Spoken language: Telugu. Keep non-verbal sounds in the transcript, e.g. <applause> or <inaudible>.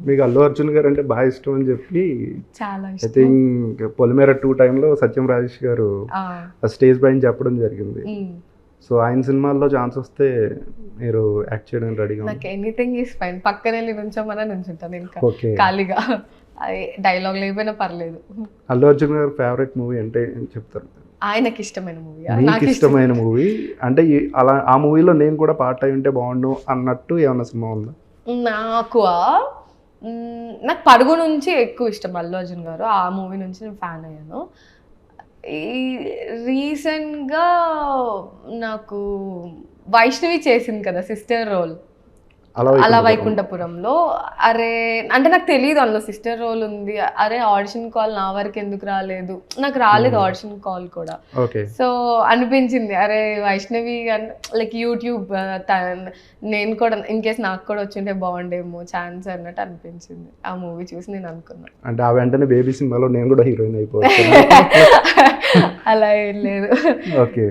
మీకు అల్లు అర్జున్ గారు అంటే బాగా ఇష్టం అని చెప్పి చాలా ఐ థింక్ పొలిమేర టూ టైంలో సత్యం రాజేష్ గారు ఆ, స్టేజ్ పైన చెప్పడం జరిగింది. సో ఆయన సినిమాల్లో ఛాన్స్ వస్తే మీరు యాక్ట్ చేయడానికి రెడీగా నాకు ఎనీథింగ్ ఈస్ ఫైన్ పక్కన వెళ్ళి నుంచోమన్నా నుంచుంటాను ఇంకా. ఓకే ఖాళీగా. డైలాగ్ లేకపోయినా పర్లేదు. అల్లు అర్జున్ గారు ఫేవరెట్ మూవీ అంటే చెప్తారు? ఆయనకి ఇష్టమైన మూవీ మీకు ఇష్టమైన మూవీ అంటే అలా ఆ మూవీలో నేను కూడా పార్ట్ అయి ఉంటే బాగుండు అన్నట్టు ఏమన్నా సినిమా ఉందా? నాకు నాకు పడుగు నుంచి ఎక్కువ ఇష్టం అల్లు అర్జున్ గారు. ఆ మూవీ నుంచి నేను ఫ్యాన్ అయ్యాను. ఈ రీసెంట్గా నాకు వైష్ణవి చేసింది కదా సిస్టర్ రోల్. అలా అలా వైకుంఠపురం. వైకుంఠపురంలో అరే అంటే నాకు తెలియదు అందులో సిస్టర్ రోల్ ఉంది. అరే ఆడిషన్ కాల్ నా వరకు ఎందుకు రాలేదు? నాకు రాలేదు ఆడిషన్ కాల్ కూడా. సో అనిపించింది అరే వైష్ణవి లైక్ యూట్యూబ్ నేను కూడా ఇన్ కేస్ నాకు కూడా వచ్చింటే బాగుండేమో ఛాన్స్ అన్నట్టు అనిపించింది. ఆ మూవీ చూసి నేను అనుకున్నా. అంటే ఆ వెంటనే బేబీ సినిమాలో నేను కూడా హీరోయిన్ అయిపోవచ్చు. <laughs> అలా ఏం లేదు. ఓకే